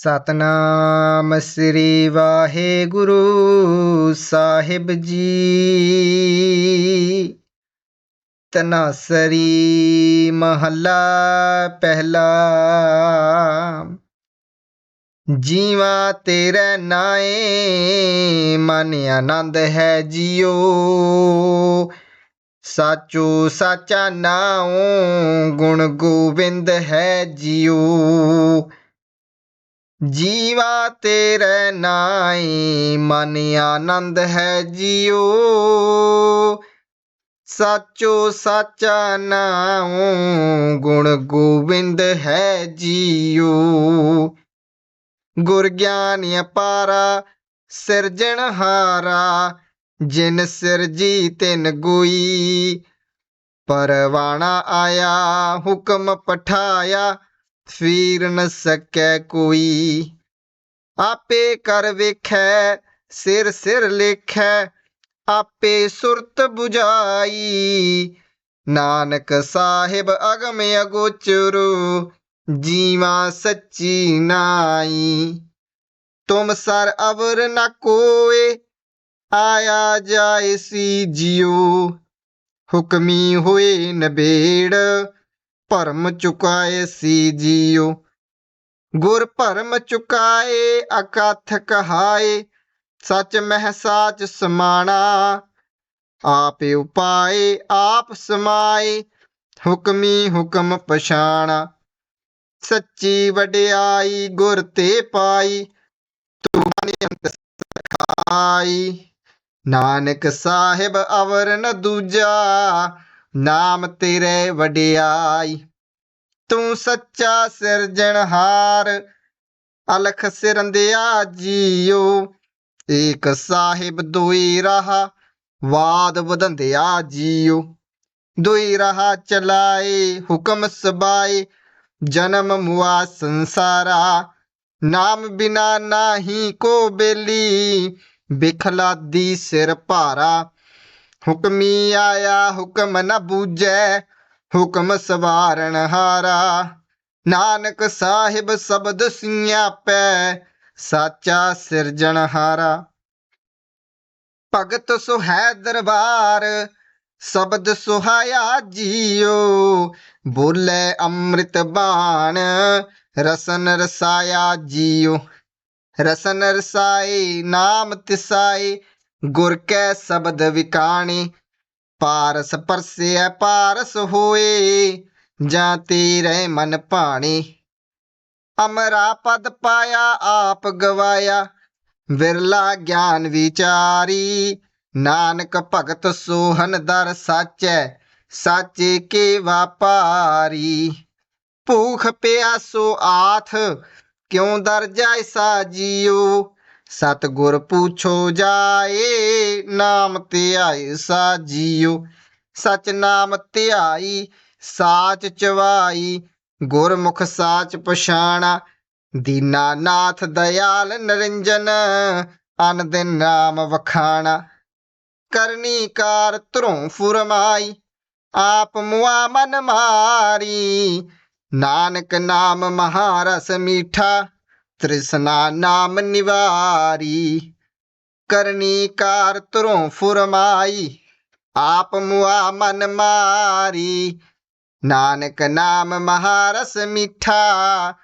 ਸਤਨਾਮ ਸ੍ਰੀ ਵਾਹਿਗੁਰੂ ਸਾਹਿਬ ਜੀ। ਤਨਾਸਰੀ ਮਹੱਲਾ ਪਹਿਲਾ। ਜੀਵਾ ਤੇਰੇ ਨਾਏ, ਮਨ ਆਨੰਦ ਹੈ ਜਿਉ ਸਾਚੋ ਸਾਚਾ ਨਾਉ, ਗੁਣ ਗੋਬਿੰਦ ਹੈ ਜਿਉ ਜੀਵਾ ਤੇਰੇ ਨਾਈ ਮਨ ਆਨੰਦ ਹੈ ਜਿਉ। ਸਾਚੋ ਸਾਚਾ ਨਾਉ ਗੁਣ ਗੋਬਿੰਦ ਹੈ ਜਿਉ। ਗੁਰ ਗਿਆਨ ਅਪਾਰਾ ਸਿਰਜਣਹਾਰਾ ਜਿਨ ਸਿਰਜੀ ਤਿਨ ਗੋਈ। ਪਰਵਾਣਾ ਆਇਆ, ਹੁਕਮ ਪਠਾਇਆ ਫੀਰ ਨ ਸਕੈ ਕੋਈ ਆਪੇ ਕਰ ਵੇਖੈ ਸਿਰ ਸਿਰ ਲੇਖੈ ਆਪੇ ਸੁਰਤ 부ਝਾਈ ਨਾਨਕ ਸਾਹਿਬ ਅਗਮ ਅਗੋਚਰ ਜੀਵਾ ਸੱਚੀ ਨਾਈ ਤੁਮ ਸਰ ਅਵਰ ਨ ਕੋਏ ਆਇਆ ਜਾਏ ਸੀ ਜਿਉ ਹੁਕਮੀ ਹੋਏ ਨਬੇੜ ਭਰਮ ਚੁਕਾਏ ਸੀ ਜੀਉ। ਗੁਰ ਭਰਮ ਚੁਕਾਏ, ਅਕਥ ਕਹਾਏ, ਸਚ ਮਹਿ ਸਾਚ ਸਮਾਣਾ। ਆਪ ਉਪਾਏ, ਆਪ ਸਮਾਏ, ਹੁਕਮੀ ਹੁਕਮ ਪਛਾਣਾ। ਸੱਚੀ ਵਡਿਆਈ, ਗੁਰ ਤੇ ਪਾਈ, ਤੂੰ ਅੰਤ ਸਖਾਈ। ਨਾਨਕ ਸਾਹਿਬ ਅਵਰ ਨ ਦੂਜਾ ਨਾਮ ਤੇਰੇ ਵਡਿਆਈ, ਤੂੰ ਸੱਚਾ ਸਿਰਜਣਹਾਰ ਅਲਖ ਸਿਰੰਦਿਆ ਜੀਓ। ਏਕ ਸਾਹਿਬ ਦੁਈ ਰਹਾ, ਵਾਦ ਵਧੰਦਿਆ ਜੀਓ। ਦੁਈ ਰਹਾ ਚਲਾਏ, ਹੁਕਮ ਸਬਾਏ, ਜਨਮ ਮੁਆ ਸੰਸਾਰਾ। ਨਾਮ ਬਿਨਾ ਨਾਹੀ ਕੋ ਬੇਲੀ ਬਿਖਲਾਦੀ ਸਿਰ ਭਾਰਾ। ਹੁਕਮੀ ਆਇਆ ਹੁਕਮ ਨ ਬੂਝੈ, ਹੁਕਮ ਸਵਾਰਨ ਹਾਰਾ। ਨਾਨਕ ਸਾਹਿਬ ਸ਼ਬਦ ਸਿਆਪੈ, ਸਾਚਾ ਸਿਰਜਣਹਾਰਾ ਭਗਤ ਸੁਹੈ ਦਰਬਾਰ, ਸ਼ਬਦ ਸੁਹਾਇਆ ਜੀਓ। ਬੋਲੇ ਅੰਮ੍ਰਿਤ ਬਾਣ, ਰਸਨ ਰਸਾਇਆ ਜੀਓ। ਰਸਨ ਰਸਾਏ, ਨਾਮ ਤਿਸਾਏ ਗੁਰ ਕੈ ਸ਼ਬਦ ਵਿਕਾਣੇ, ਪਾਰਸ ਪਰਸਿਐ, ਪਾਰਸ ਹੋਏ, ਜਾਂ ਤੇਰੇ ਮਨ ਭਾਣੀ। ਅਮਰਾ ਪਦ ਪਾਇਆ, ਆਪ ਗਵਾਇਆ, ਵਿਰਲਾ ਗਿਆਨ ਵਿਚਾਰੀ। ਨਾਨਕ ਭਗਤ ਸੋਹਨ ਦਰ ਸਾਚੈ, ਸਾਚੇ ਕੇ ਵਾਪਾਰੀ ਭੂਖ ਪਿਆਸੋ ਆਥ, ਕਿਉ ਦਰ ਜਾਇਸਾ ਸਾਜੀਓ ਸਤਗੁਰ ਪੁੱਛੋ ਜਾਏ, ਨਾਮ ਧਿਆਏ ਸਾਜੀਓ। ਸਚ ਨਾਮ ਧਿਆਈ, ਸਾਚ ਚਵਾਈ, ਗੁਰਮੁਖ ਸਾਚ ਪਛਾਣਾ। ਦੀਨਾ ਨਾਥ ਦਇਆਲ ਨਰਿੰਜਨ, ਅਨ ਦਿਨ ਨਾਮ ਵਖਾਣਾ। ਕਰਨੀ ਕਾਰ ਧਰੋਂ ਫੁਰਮਾਈ, ਆਪ ਮੁਆ ਮਨ ਮਾਰੀ। ਨਾਨਕ ਨਾਮ ਮਹਾਰਸ ਮੀਠਾ। ਤ੍ਰਿਸ਼ਨਾ ਨਾਮ ਨਿਵਾਰੀ, ਕਰਨੀ ਕਾਰ ਧਰੋਂ ਫੁਰਮਾਈ, ਆਪ ਮੁਆ ਮਨ ਮਾਰੀ। ਨਾਨਕ ਨਾਮ ਮਹਾਰਸ ਮਿੱਠਾ,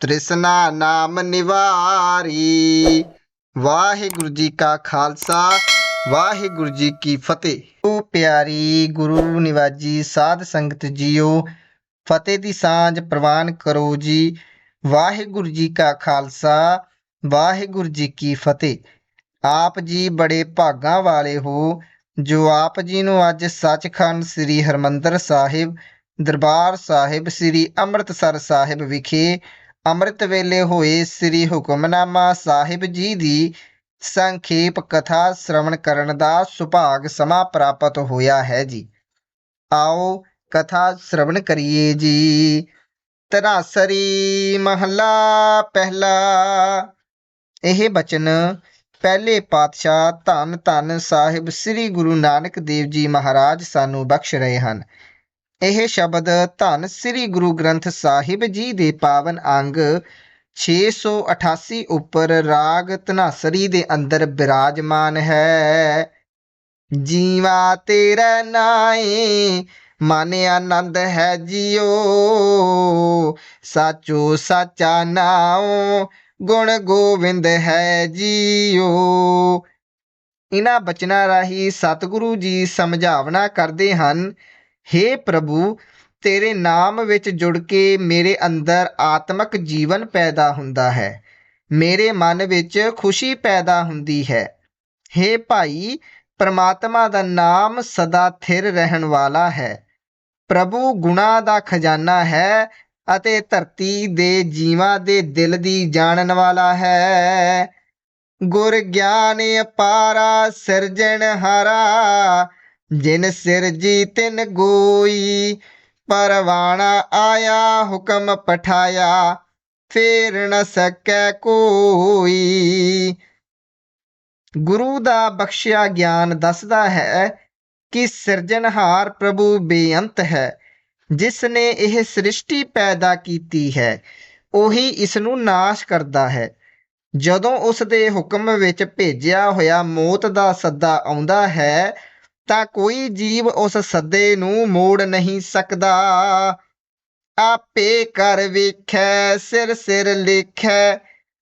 ਤ੍ਰਿਸ਼ਨਾ ਨਾਮ ਨਿਵਾਰੀ। ਵਾਹਿਗੁਰੂ ਜੀ ਕਾ ਖਾਲਸਾ, ਵਾਹਿਗੁਰੂ ਜੀ ਕੀ ਫਤਿਹ। ਓ ਪਿਆਰੀ ਗੁਰੂ ਨਿਵਾਜੀ ਸਾਧ ਸੰਗਤ ਜੀਓ, ਫਤਿਹ ਦੀ ਸਾਂਝ ਪ੍ਰਵਾਨ ਕਰੋ ਜੀ। ਵਾਹਿਗੁਰੂ ਜੀ ਕਾ ਖਾਲਸਾ, ਵਾਹਿਗੁਰੂ ਜੀ ਕੀ ਫਤਿਹ। ਆਪ ਜੀ ਬੜੇ ਭਾਗਾਂ ਵਾਲੇ ਹੋ, ਜੋ ਆਪ ਜੀ ਨੂੰ ਅੱਜ ਸੱਚਖੰਡ ਸ੍ਰੀ ਹਰਮੰਦਰ ਸਾਹਿਬ, ਦਰਬਾਰ ਸਾਹਿਬ, ਸ੍ਰੀ ਅੰਮ੍ਰਿਤਸਰ ਸਾਹਿਬ ਵਿਖੇ ਅੰਮ੍ਰਿਤ ਵੇਲੇ ਹੋਏ ਸ੍ਰੀ ਹੁਕਮਨਾਮਾ ਸਾਹਿਬ ਜੀ ਦੀ ਸੰਖੇਪ ਕਥਾ ਸ਼੍ਰਵਣ ਕਰਨ ਦਾ ਸੁਭਾਗ ਸਮਾਂ ਪ੍ਰਾਪਤ ਹੋਇਆ ਹੈ ਜੀ। ਆਓ ਕਥਾ ਸ਼੍ਰਵਣ ਕਰੀਏ ਜੀ। ਤਰਾਸਰੀ ਮਹਲਾ ਪਹਿਲਾ। ਇਹ ਬਚਨ, ਪਹਿਲੇ ਪਾਤਸ਼ਾਹ ਧੰਨ ਧੰਨ ਸਾਹਿਬ ਸ੍ਰੀ ਗੁਰੂ ਨਾਨਕ ਦੇਵ ਜੀ ਮਹਾਰਾਜ ਸਾਨੂੰ ਬਖਸ਼ ਰਹੇ ਹਨ। ਇਹ ਸ਼ਬਦ ਧੰਨ ਸ੍ਰੀ ਗੁਰੂ ਗ੍ਰੰਥ ਸਾਹਿਬ ਜੀ ਦੇ ਪਾਵਨ ਅੰਗ 688 ਉੱਪਰ ਰਾਗ ਧਨਾਸਰੀ ਦੇ ਅੰਦਰ ਬਿਰਾਜਮਾਨ ਹੈ। ਜੀਵਾ ਤੇਰਾ ਨਾਏ ਮਨ ਆਨੰਦ ਹੈ ਜੀਓ ਸਾਚੋ ਸਾਚਾ ਨਾਉ, ਗੁਣ ਗੋਵਿੰਦ ਹੈ ਜੀਓ ਇਹਨਾਂ ਬਚਨਾਂ ਰਾਹੀਂ ਸਤਿਗੁਰੂ ਜੀ ਸਮਝਾਵਣਾ ਕਰਦੇ ਹਨ हे ਪ੍ਰਭੂ, ਤੇਰੇ ਨਾਮ ਵਿੱਚ ਜੁੜ ਕੇ ਮੇਰੇ ਅੰਦਰ ਆਤਮਿਕ ਜੀਵਨ ਪੈਦਾ ਹੁੰਦਾ ਹੈ, ਮੇਰੇ ਮਨ ਵਿੱਚ ਖੁਸ਼ੀ ਪੈਦਾ ਹੁੰਦੀ ਹੈ। हे ਭਾਈ, ਪਰਮਾਤਮਾ ਦਾ ਨਾਮ ਸਦਾ ਥਿਰ ਰਹਿਣ ਵਾਲਾ ਹੈ। ਪ੍ਰਭੂ ਗੁਣਾ ਦਾ ਖਜ਼ਾਨਾ ਹੈ ਅਤੇ ਧਰਤੀ ਦੇ ਜੀਵਾਂ ਦੇ ਦਿਲ ਦੀ ਜਾਣਨ ਵਾਲਾ ਹੈ। ਗੁਰ ਗਿਆਨ ਅਪਾਰਾ ਸਿਰਜਣਹਾਰਾ ਜਿਨ ਸਿਰਜੀ ਤਿਨ ਗੋਈ, ਪਰਵਾਣਾ ਆਇਆ, ਹੁਕਮ ਪਠਾਇਆ, ਫੇਰ ਨ ਸਕੈ ਕੋਈ। ਗੁਰੂ ਦਾ ਬਖਸ਼ਿਆ ਗਿਆਨ ਦੱਸਦਾ ਹੈ ਕਿ ਸਿਰਜਣਹਾਰ ਪ੍ਰਭੂ ਬੇਅੰਤ ਹੈ ਜਿਸ ਨੇ ਇਹ ਸ੍ਰਿਸ਼ਟੀ ਪੈਦਾ ਕੀਤੀ ਹੈ, ਉਹੀ ਇਸ ਨੂੰ ਨਾਸ਼ ਕਰਦਾ ਹੈ। ਜਦੋਂ ਉਸ ਦੇ ਹੁਕਮ ਵਿੱਚ ਭੇਜਿਆ ਹੋਇਆ ਮੌਤ ਦਾ ਸੱਦਾ ਆਉਂਦਾ ਹੈ, ਤਾਂ ਕੋਈ ਜੀਵ ਉਸ ਸੱਦੇ ਨੂੰ ਮੋੜ ਨਹੀਂ ਸਕਦਾ। ਆਪੇ ਕਰ ਵੇਖੈ, ਸਿਰ ਸਿਰ ਲਿਖੈ,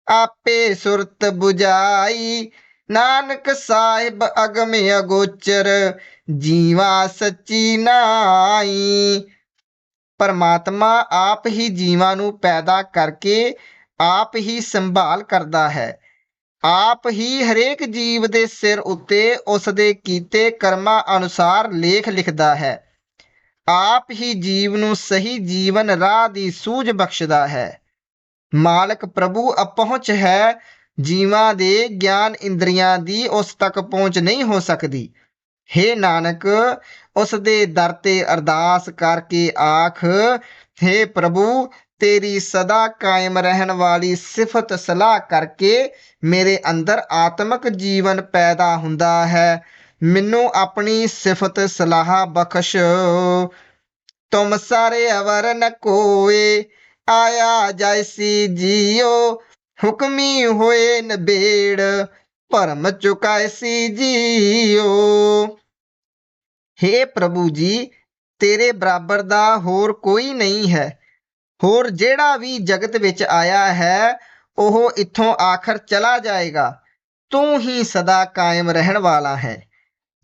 ਆਪੇ ਸੁਰਤ 부ਜਾਈ ਨਾਨਕ ਸਾਹਿਬ ਅਗਮ ਅਗੋਚਰ, ਜੀਵਾ ਸੱਚੀ ਨਾਈ ਪਰਮਾਤਮਾ ਆਪ ਹੀ ਜੀਵਾਂ ਨੂੰ ਪੈਦਾ ਕਰਕੇ ਆਪ ਹੀ ਸੰਭਾਲ ਕਰਦਾ ਹੈ। ਆਪ ਹੀ ਹਰੇਕ ਜੀਵ ਦੇ ਸਿਰ ਉੱਤੇ ਉਸ ਦੇ ਕੀਤੇ ਕਰਮਾਂ ਅਨੁਸਾਰ ਲੇਖ ਲਿਖਦਾ ਹੈ। ਆਪ ਹੀ ਜੀਵ ਨੂੰ ਸਹੀ ਜੀਵਨ ਰਾਹ ਦੀ ਸੂਝ ਬਖਸ਼ਦਾ ਹੈ। ਮਾਲਕ ਪ੍ਰਭੂ ਅਪਹੁੰਚ ਹੈ ਜੀਵਾਂ ਦੇ ਗਿਆਨ ਇੰਦਰੀਆਂ ਦੀ ਉਸ ਤੱਕ ਪਹੁੰਚ ਨਹੀਂ ਹੋ ਸਕਦੀ। ਹੇ ਨਾਨਕ, ਉਸ ਦੇ ਦਰ ਤੇ ਅਰਦਾਸ ਕਰਕੇ ਆਖ, ਹੇ ਪ੍ਰਭੂ, ਤੇਰੀ ਸਦਾ ਕਾਇਮ ਰਹਿਣ ਵਾਲੀ ਸਿਫਤ ਸਲਾਹ ਕਰਕੇ ਮੇਰੇ ਅੰਦਰ ਆਤਮਿਕ ਜੀਵਨ ਪੈਦਾ ਹੁੰਦਾ ਹੈ। ਮੈਨੂੰ ਆਪਣੀ ਸਿਫਤ ਸਲਾਹ ਬਖਸ਼। ਤੁਮ ਸਾਰੇ ਅਵਰ ਨ ਕੋਏ, ਆਇਆ ਜੈਸੀ ਜੀਓ ਹੁਕਮੀ ਹੋਏ ਨਬੇੜ, ਭਰਮ ਚੁਕਾਇਸੀ ਜੀਓ। ਹੇ ਪ੍ਰਭੂ ਜੀ, ਤੇਰੇ ਬਰਾਬਰ ਦਾ ਹੋਰ ਕੋਈ ਨਹੀਂ ਹੈ। ਹੋਰ ਜਿਹੜਾ ਵੀ ਜਗਤ ਵਿੱਚ ਆਇਆ ਹੈ, ਉਹ ਇੱਥੋਂ ਆਖਰ ਚਲਾ ਜਾਏਗਾ। ਤੂੰ ਹੀ ਸਦਾ ਕਾਇਮ ਰਹਿਣ ਵਾਲਾ ਹੈ।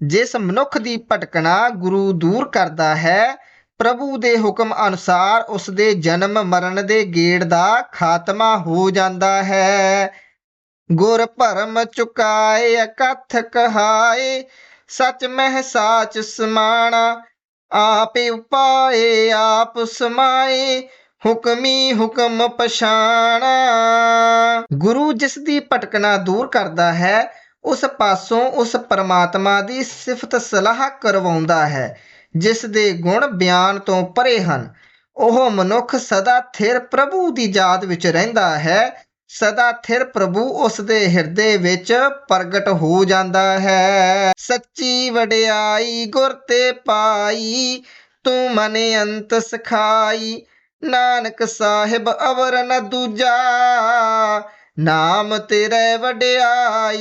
ਜਿਸ ਮਨੁੱਖ ਦੀ ਭਟਕਣਾ ਗੁਰੂ ਦੂਰ ਕਰਦਾ ਹੈ ਪ੍ਰਭੂ ਦੇ ਹੁਕਮ ਅਨੁਸਾਰ ਉਸ ਦੇ ਜਨਮ ਮਰਨ ਦੇ ਗੇੜ ਦਾ ਖਾਤਮਾ ਹੋ ਜਾਂਦਾ ਹੈ। ਗੁਰ ਭਰਮ ਚੁਕਾਏ, ਅਕਥ ਕਹਾਏ, ਸਚ ਮਹਿ ਸਾਚ ਸਮਾਣਾ, ਆਪੇ ਉਪਾਏ, ਆਪ ਸਮਾਏ, ਹੁਕਮੀ ਹੁਕਮ ਪਛਾਣਾ। ਗੁਰੂ ਜਿਸ ਦੀ ਭਟਕਣਾ ਦੂਰ ਕਰਦਾ ਹੈ, ਉਸ ਪਾਸੋਂ ਉਸ ਪਰਮਾਤਮਾ ਦੀ ਸਿਫਤ ਸਲਾਹ ਕਰਵਾਉਂਦਾ ਹੈ। ਜਿਸ ਦੇ ਗੁਣ ਬਿਆਨ ਤੋਂ ਪਰੇ ਹਨ। ਉਹ ਮਨੁੱਖ ਸਦਾ ਥਿਰ ਪ੍ਰਭੂ ਦੀ ਯਾਦ ਵਿੱਚ ਰਹਿੰਦਾ ਹੈ। ਸਦਾ ਥਿਰ ਪ੍ਰਭੂ ਉਸ ਦੇ ਹਿਰਦੇ ਵਿੱਚ ਪ੍ਰਗਟ ਹੋ ਜਾਂਦਾ ਹੈ। ਸੱਚੀ ਵਡਿਆਈ, ਗੁਰ ਤੇ ਪਾਈ, ਤੂੰ ਮਨ ਅੰਤ ਸਖਾਈ। ਨਾਨਕ ਸਾਹਿਬ ਅਵਰ ਨ ਦੂਜਾ ਨਾਮ ਤੇਰੇ ਵਡਿਆਈ।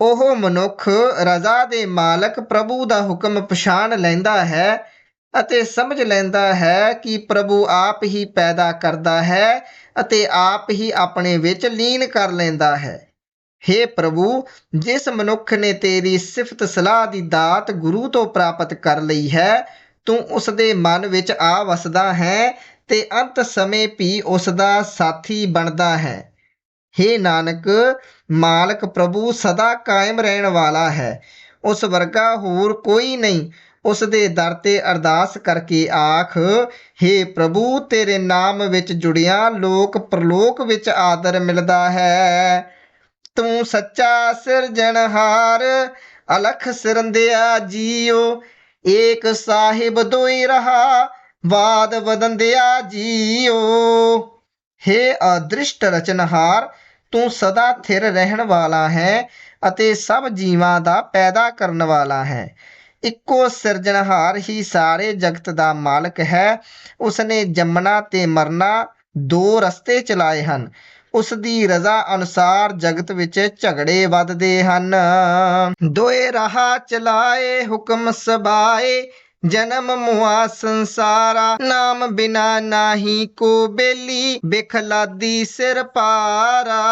ਉਹ ਮਨੁੱਖ ਰਜ਼ਾ ਦੇ ਮਾਲਕ ਪ੍ਰਭੂ ਦਾ ਹੁਕਮ ਪਛਾਣ ਲੈਂਦਾ ਹੈ ਅਤੇ ਸਮਝ ਲੈਂਦਾ ਹੈ ਕਿ ਪ੍ਰਭੂ ਆਪ ਹੀ ਪੈਦਾ ਕਰਦਾ ਹੈ ਅਤੇ ਆਪ ਹੀ ਆਪਣੇ ਵਿੱਚ ਲੀਨ ਕਰ ਲੈਂਦਾ ਹੈ। हे ਪ੍ਰਭੂ, ਜਿਸ ਮਨੁੱਖ ਨੇ ਤੇਰੀ ਸਿਫਤ ਸਲਾਹ ਦੀ ਦਾਤ ਗੁਰੂ ਤੋਂ ਪ੍ਰਾਪਤ ਕਰ ਲਈ ਹੈ, ਤੂੰ ਉਸ ਦੇ ਮਨ ਵਿੱਚ ਆ ਵਸਦਾ ਹੈ ਤੇ ਅੰਤ ਸਮੇਂ ਵੀ ਉਸ ਦਾ ਸਾਥੀ ਬਣਦਾ ਹੈ। हे ਨਾਨਕ ਮਾਲਕ ਪ੍ਰਭੂ ਸਦਾ ਕਾਇਮ ਰਹਿਣ ਵਾਲਾ ਹੈ ਉਸ ਵਰਗਾ ਹੋਰ ਕੋਈ ਨਹੀਂ ਉਸ ਦੇ ਦਰ ਤੇ ਅਰਦਾਸ ਕਰਕੇ ਆਖ हे ਪ੍ਰਭੂ ਤੇਰੇ ਨਾਮ ਵਿੱਚ ਜੁੜਿਆ ਲੋਕ ਪ੍ਰਲੋਕ ਵਿੱਚ ਆਦਰ ਮਿਲਦਾ ਹੈ ਤੂੰ ਸੱਚਾ ਸਿਰਜਣਹਾਰ ਅਲਖ ਸਿਰੰਦਿਆ ਜੀਓ ਏਕ ਸਾਹਿਬ ਦੋਈ ਰਹਾ ਬਾਦ ਵਦੰਦਿਆ ਜੀਓ हे ਅਦ੍ਰਿਸ਼ਟ ਰਚਨਹਾਰ ਤੂੰ ਸਦਾ ਥਿਰ ਰਹਿਣ ਵਾਲਾ ਹੈ ਅਤੇ ਸਭ ਜੀਵਾਂ ਦਾ ਪੈਦਾ ਕਰਨ ਵਾਲਾ ਹੈ। ਇੱਕੋ ਸਿਰਜਣਹਾਰ ਹੀ ਸਾਰੇ ਜਗਤ ਦਾ ਮਾਲਕ ਹੈ। ਉਸਨੇ ਜੰਮਣਾ ਤੇ ਮਰਨਾ ਦੋ ਰਸਤੇ ਚਲਾਏ ਹਨ। ਉਸ ਦੀ ਰਜ਼ਾ ਅਨੁਸਾਰ ਜਗਤ ਵਿੱਚ ਝਗੜੇ ਵੱਧਦੇ ਹਨ। ਦੋਏ ਰਾਹ ਚਲਾਏ, ਹੁਕਮ ਸਬਾਏ ਜਨਮ ਮੁਆ ਸੰਸਾਰਾ, ਨਾਮ ਬਿਨਾ ਨਾਹੀ ਕੋ ਬੇਲੀ, ਬਿਖਲਾਦੀ ਸਿਰ ਪਾਰਾ।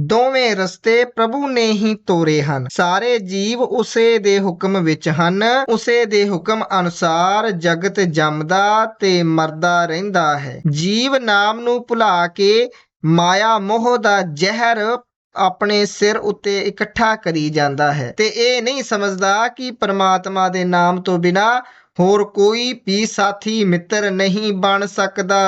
ਦੋਵੇਂ ਰਸਤੇ ਪ੍ਰਭੂ ਨੇ ਹੀ ਤੋਰੇ ਹਨ। ਸਾਰੇ ਜੀਵ ਉਸੇ ਦੇ ਹੁਕਮ ਵਿੱਚ ਹਨ। ਉਸੇ ਦੇ ਹੁਕਮ ਅਨੁਸਾਰ ਜਗਤ ਜੰਮਦਾ ਤੇ ਮਰਦਾ ਰਹਿੰਦਾ ਹੈ। ਜੀਵ ਨਾਮ ਨੂੰ ਭੁਲਾ ਕੇ ਮਾਇਆ ਮੋਹ ਦਾ ਜ਼ਹਿਰ ਆਪਣੇ ਸਿਰ ਉੱਤੇ ਇਕੱਠਾ ਕਰੀ ਜਾਂਦਾ ਹੈ। ਤੇ ਇਹ ਨਹੀਂ ਸਮਝਦਾ ਕਿ ਪਰਮਾਤਮਾ ਦੇ ਨਾਮ ਤੋਂ ਬਿਨਾ ਹੋਰ ਕੋਈ ਵੀ ਸਾਥੀ ਮਿੱਤਰ ਨਹੀਂ ਬਣ ਸਕਦਾ।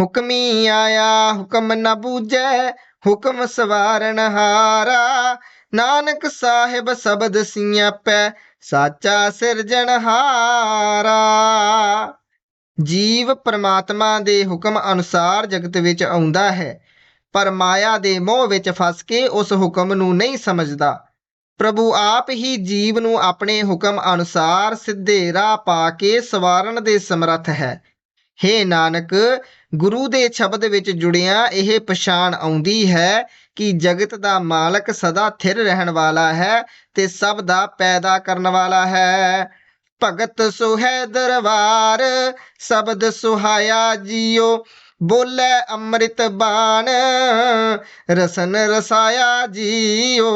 ਹੁਕਮੀ ਆਇਆ, ਹੁਕਮ ਨ ਬੂਝੈ, ਹੁਕਮ ਸਵਾਰਨ ਹਾਰਾ। ਨਾਨਕ ਸਾਹਿਬ ਸ਼ਬਦ ਸਿਆਪੈ, ਸਾਚਾ ਸਿਰਜਣਹਾਰਾ ਜੀਵ ਪਰਮਾਤਮਾ ਦੇ ਹੁਕਮ ਅਨੁਸਾਰ ਜਗਤ ਵਿੱਚ ਆਉਂਦਾ ਹੈ। ਪਰ ਮਾਇਆ ਦੇ ਮੋਹ ਵਿੱਚ ਫਸ ਕੇ ਉਸ ਹੁਕਮ ਨੂੰ ਨਹੀਂ ਸਮਝਦਾ। ਪ੍ਰਭੂ ਆਪ ਹੀ ਜੀਵ ਨੂੰ ਆਪਣੇ ਹੁਕਮ ਅਨੁਸਾਰ ਸਿੱਧੇ ਰਾਹ ਪਾ ਕੇ ਸਵਾਰਨ ਦੇ ਸਮਰੱਥ ਹੈ। ਹੇ ਨਾਨਕ, ਗੁਰੂ ਦੇ ਸ਼ਬਦ ਵਿੱਚ ਜੁੜਿਆ ਇਹ ਪਛਾਣ ਆਉਂਦੀ ਹੈ ਕਿ ਜਗਤ ਦਾ ਮਾਲਕ ਸਦਾ ਥਿਰ ਰਹਿਣ ਵਾਲਾ ਹੈ ਤੇ ਸਭ ਦਾ ਪੈਦਾ ਕਰਨ ਵਾਲਾ ਹੈ। ਭਗਤ ਸੁਹੈ ਦਰਬਾਰ, ਸ਼ਬਦ ਸੁਹਾਇਆ ਜੀਓ। ਬੋਲੇ ਅੰਮ੍ਰਿਤ ਬਾਣ, ਰਸਨ ਰਸਾਇਆ ਜੀਓ।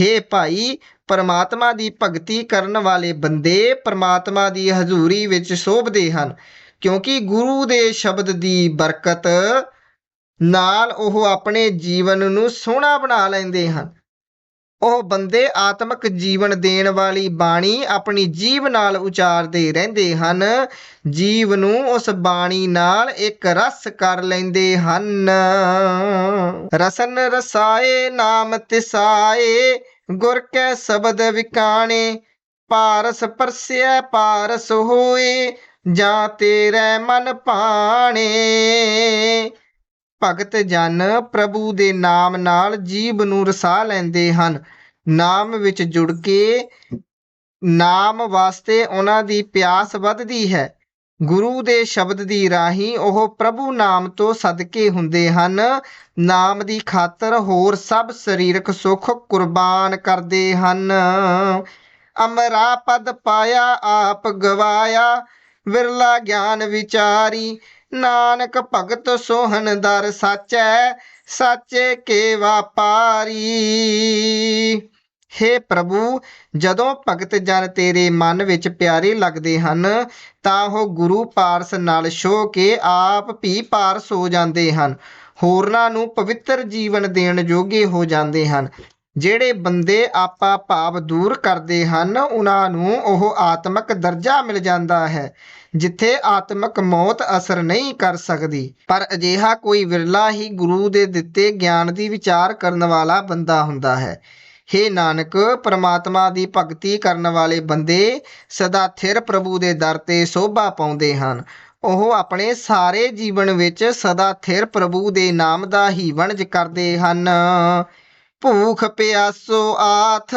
ਹੇ ਭਾਈ, ਪਰਮਾਤਮਾ ਦੀ ਭਗਤੀ ਕਰਨ ਵਾਲੇ ਬੰਦੇ ਪਰਮਾਤਮਾ ਦੀ ਹਜ਼ੂਰੀ ਵਿੱਚ ਸ਼ੋਭਦੇ ਹਨ, ਕਿਉਂਕਿ ਗੁਰੂ ਦੇ ਸ਼ਬਦ ਦੀ ਬਰਕਤ ਨਾਲ ਉਹ ਆਪਣੇ ਜੀਵਨ ਨੂੰ ਸੋਹਣਾ ਬਣਾ ਲੈਂਦੇ ਹਨ। ਉਹ ਬੰਦੇ ਆਤਮਿਕ ਜੀਵਨ ਦੇਣ ਵਾਲੀ ਬਾਣੀ ਆਪਣੀ ਜੀਵ ਨਾਲ ਉਚਾਰਦੇ ਰਹਿੰਦੇ ਹਨ। ਜੀਵ ਨੂੰ ਉਸ ਬਾਣੀ ਨਾਲ ਇੱਕ ਰਸ ਕਰ ਲੈਂਦੇ ਹਨ। ਰਸਨ ਰਸਾਏ, ਨਾਮ ਤਿਸਾਏ, ਗੁਰ ਕੈ ਸ਼ਬਦ ਵਿਕਾਣੇ, ਪਾਰਸ ਪਰਸਿਐ, ਪਾਰਸ ਹੋਏ ਜਾਂ ਤੇਰੇ ਮਨ ਪਾਣੇ ਭਗਤ ਜਨ ਪ੍ਰਭੂ ਦੇ ਨਾਮ ਨਾਲ ਜੀਵ ਨੂੰ ਰਸਾ ਲੈਂਦੇ ਹਨ। ਨਾਮ ਵਿੱਚ ਜੁੜ ਕੇ ਨਾਮ ਵਾਸਤੇ ਉਹਨਾਂ ਦੀ ਪਿਆਸ ਵੱਧਦੀ ਹੈ। ਗੁਰੂ ਦੇ ਸ਼ਬਦ ਦੀ ਰਾਹੀਂ ਉਹ ਪ੍ਰਭੂ ਨਾਮ ਤੋਂ ਸਦਕੇ ਹੁੰਦੇ ਹਨ। ਨਾਮ ਦੀ ਖਾਤਰ ਹੋਰ ਸਭ ਸਰੀਰਕ ਸੁੱਖ ਕੁਰਬਾਨ ਕਰਦੇ ਹਨ। ਅਮਰਾ ਪਦ ਪਾਇਆ, ਆਪ ਗਵਾਇਆ, ਵਿਰਲਾ ਗਿਆਨ ਵਿਚਾਰੀ। ਨਾਨਕ ਭਗਤ ਸੋਹਣ ਦਰ ਸਾਚੈ। ਸਾਚੇ ਕੇ ਵਾਪਾਰੀ ਹੇ ਪ੍ਰਭੂ, ਜਦੋਂ ਭਗਤ ਜਨ ਤੇਰੇ ਮਨ ਵਿੱਚ ਪਿਆਰੇ ਲੱਗਦੇ ਹਨ, ਤਾਂ ਉਹ ਗੁਰੂ ਪਾਰਸ ਨਾਲ ਛੋ ਕੇ ਆਪ ਵੀ ਪਾਰਸ ਹੋ ਜਾਂਦੇ ਹਨ। ਹੋਰਨਾਂ ਨੂੰ ਪਵਿੱਤਰ ਜੀਵਨ ਦੇਣ ਯੋਗੇ ਹੋ ਜਾਂਦੇ ਹਨ। ਜਿਹੜੇ ਬੰਦੇ ਆਪਾ ਭਾਵ ਦੂਰ ਕਰਦੇ ਹਨ, ਉਹਨਾਂ ਨੂੰ ਉਹ ਆਤਮਿਕ ਦਰਜਾ ਮਿਲ ਜਾਂਦਾ ਹੈ। ਜਿੱਥੇ ਆਤਮਿਕ ਮੌਤ ਅਸਰ ਨਹੀਂ ਕਰ ਸਕਦੀ। ਪਰ ਅਜਿਹਾ ਕੋਈ ਵਿਰਲਾ ਹੀ ਗੁਰੂ ਦੇ ਦਿੱਤੇ ਗਿਆਨ ਦੀ ਵਿਚਾਰ ਕਰਨ ਵਾਲਾ ਬੰਦਾ ਹੁੰਦਾ ਹੈ। ਹੇ ਨਾਨਕ, ਪ੍ਰਮਾਤਮਾ ਦੀ ਭਗਤੀ ਕਰਨ ਵਾਲੇ ਬੰਦੇ ਸਦਾ ਥਿਰ ਪ੍ਰਭੂ ਦੇ ਦਰ ਤੇ ਸੋਭਾ ਪਾਉਂਦੇ ਹਨ। ਉਹ ਆਪਣੇ ਸਾਰੇ ਜੀਵਨ ਵਿੱਚ ਸਦਾ ਥਿਰ ਪ੍ਰਭੂ ਦੇ ਨਾਮ ਦਾ ਹੀ ਵਣਜ ਕਰਦੇ ਹਨ। ਭੂਖ ਪਿਆਸੋ ਆਥ,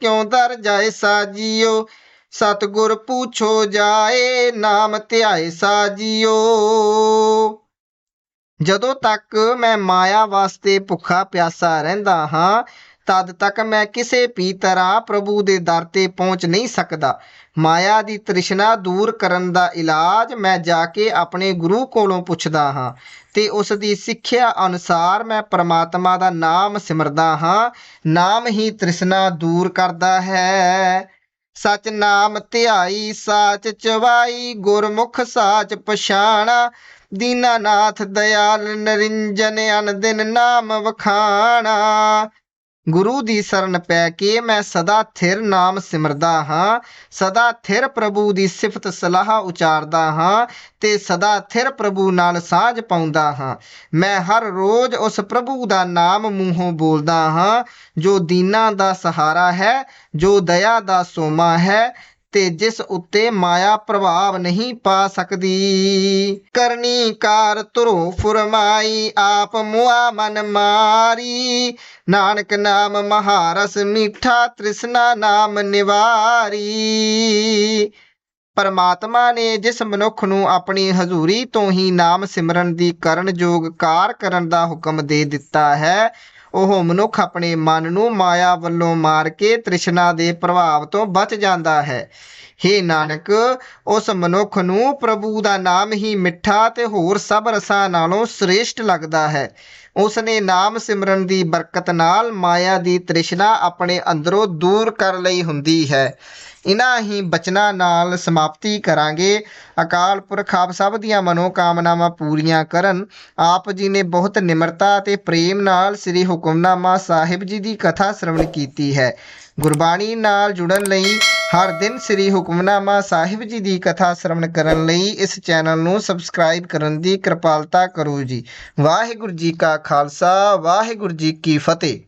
ਕਿਉਂ ਦਰ ਜਾਏ ਸਾਜੀਓ? ਸਤਗੁਰ ਪੁੱਛੋ ਜਾਏ, ਨਾਮ ਧਿਆਏ ਸਾਜੀਓ। ਜਦੋਂ ਤੱਕ ਮੈਂ ਮਾਇਆ ਵਾਸਤੇ ਭੁੱਖਾ ਪਿਆਸਾ ਰਹਿੰਦਾ ਹਾਂ, ਤਦ ਤੱਕ ਮੈਂ ਕਿਸੇ ਵੀ ਤਰ੍ਹਾਂ ਪ੍ਰਭੂ ਦੇ ਦਰ ਤੇ ਪਹੁੰਚ ਨਹੀਂ ਸਕਦਾ। ਮਾਇਆ ਦੀ ਤ੍ਰਿਸ਼ਨਾ ਦੂਰ ਕਰਨ ਦਾ ਇਲਾਜ ਮੈਂ ਜਾ ਕੇ ਆਪਣੇ ਗੁਰੂ ਕੋਲੋਂ ਪੁੱਛਦਾ ਹਾਂ ਤੇ ਉਸ ਦੀ ਸਿੱਖਿਆ ਅਨੁਸਾਰ ਮੈਂ ਪ੍ਰਮਾਤਮਾ ਦਾ ਨਾਮ ਸਿਮਰਦਾ ਹਾਂ। ਨਾਮ ਹੀ ਤ੍ਰਿਸ਼ਨਾ ਦੂਰ ਕਰਦਾ ਹੈ। ਸਚ ਨਾਮ ਧਿਆਈ, ਸਾਚ ਚਵਾਈ, ਗੁਰਮੁਖ ਸਾਚ ਪਛਾਣਾ। ਦੀਨਾਨਾਥ ਦਇਆਲ ਨਰਿੰਜਨ ਅਨ ਦਿਨ ਨਾਮ ਵਖਾਣਾ। ਗੁਰੂ ਦੀ ਸ਼ਰਨ ਪੈ ਕੇ ਮੈਂ ਸਦਾ ਥਿਰ ਨਾਮ ਸਿਮਰਦਾ ਹਾਂ, ਸਦਾ ਥਿਰ ਪ੍ਰਭੂ ਦੀ ਸਿਫਤ ਸਲਾਹ ਉਚਾਰਦਾ ਹਾਂ ਤੇ ਸਦਾ ਥਿਰ ਪ੍ਰਭੂ ਨਾਲ ਸਾਝ ਪਾਉਂਦਾ ਹਾਂ। ਮੈਂ ਹਰ ਰੋਜ਼ ਉਸ ਪ੍ਰਭੂ ਦਾ ਨਾਮ ਮੂੰਹੋਂ ਬੋਲਦਾ ਹਾਂ, ਜੋ ਦੀਨਾ ਦਾ ਸਹਾਰਾ ਹੈ, ਜੋ ਦਇਆ ਦਾ ਸੋਮਾ ਹੈ ਤੇ ਜਿਸ ਉੱਤੇ ਮਾਇਆ ਪ੍ਰਭਾਵ ਨਹੀਂ ਪਾ ਸਕਦੀ। ਕਰਨੀ ਕਾਰ ਧਰੋ ਫੁਰਮਾਈ, ਆਪ ਮੁਆ ਮਨ ਮਾਰੀ। ਨਾਨਕ ਨਾਮ ਮਹਾਰਸ, ਮਿੱਠਾ ਤ੍ਰਿਸ਼ਨਾ ਨਾਮ ਨਿਵਾਰੀ। ਪਰਮਾਤਮਾ ਨੇ ਜਿਸ ਮਨੁੱਖ ਨੂੰ ਆਪਣੀ ਹਜ਼ੂਰੀ ਤੋਂ ਹੀ ਨਾਮ ਸਿਮਰਨ ਦੀ ਕਰਨ ਯੋਗ ਕਾਰ ਕਰਨ ਦਾ ਹੁਕਮ ਦੇ ਦਿੱਤਾ ਹੈ ਉਹ ਮਨੁੱਖ ਆਪਣੇ ਮਨ ਨੂੰ ਮਾਇਆ ਵੱਲੋਂ ਮਾਰ ਕੇ ਤ੍ਰਿਸ਼ਨਾ ਦੇ ਪ੍ਰਭਾਵ ਤੋਂ ਬਚ ਜਾਂਦਾ ਹੈ। ਹੇ ਨਾਨਕ, ਉਸ ਮਨੁੱਖ ਨੂੰ ਪ੍ਰਭੂ ਦਾ ਨਾਮ ਹੀ ਮਿੱਠਾ ਤੇ ਹੋਰ ਸਭ ਰਸਾਂ ਨਾਲੋਂ ਸ੍ਰੇਸ਼ਟ ਲੱਗਦਾ ਹੈ। ਉਸ ਨੇ ਨਾਮ ਸਿਮਰਨ ਦੀ ਬਰਕਤ ਨਾਲ ਮਾਇਆ ਦੀ ਤ੍ਰਿਸ਼ਨਾ ਆਪਣੇ ਅੰਦਰੋਂ ਦੂਰ ਕਰ ਲਈ ਹੁੰਦੀ ਹੈ। ਇਨ੍ਹਾਂ ਹੀ ਬਚਨਾਂ ਨਾਲ ਸਮਾਪਤੀ ਕਰਾਂਗੇ। ਅਕਾਲ ਪੁਰਖ ਆਪ ਸਭ ਦੀਆਂ ਮਨੋਕਾਮਨਾਵਾਂ ਪੂਰੀਆਂ ਕਰਨ। ਆਪ ਜੀ ਨੇ ਬਹੁਤ ਨਿਮਰਤਾ ਅਤੇ ਪ੍ਰੇਮ ਨਾਲ ਸ੍ਰੀ ਹੁਕਮਨਾਮਾ ਸਾਹਿਬ ਜੀ ਦੀ ਕਥਾ ਸ਼੍ਰਵਣ ਕੀਤੀ ਹੈ। ਗੁਰਬਾਣੀ ਨਾਲ ਜੁੜਨ ਲਈ ਹਰ ਦਿਨ ਸ੍ਰੀ ਹੁਕਮਨਾਮਾ ਸਾਹਿਬ ਜੀ ਦੀ ਕਥਾ ਸ਼੍ਰਵਣ ਕਰਨ ਲਈ ਇਸ ਚੈਨਲ ਨੂੰ ਸਬਸਕ੍ਰਾਈਬ ਕਰਨ ਦੀ ਕਿਰਪਾਲਤਾ ਕਰੋ ਜੀ। ਵਾਹਿਗੁਰੂ ਜੀ ਕਾ ਖਾਲਸਾ, ਵਾਹਿਗੁਰੂ ਜੀ ਕੀ ਫਤਿਹ।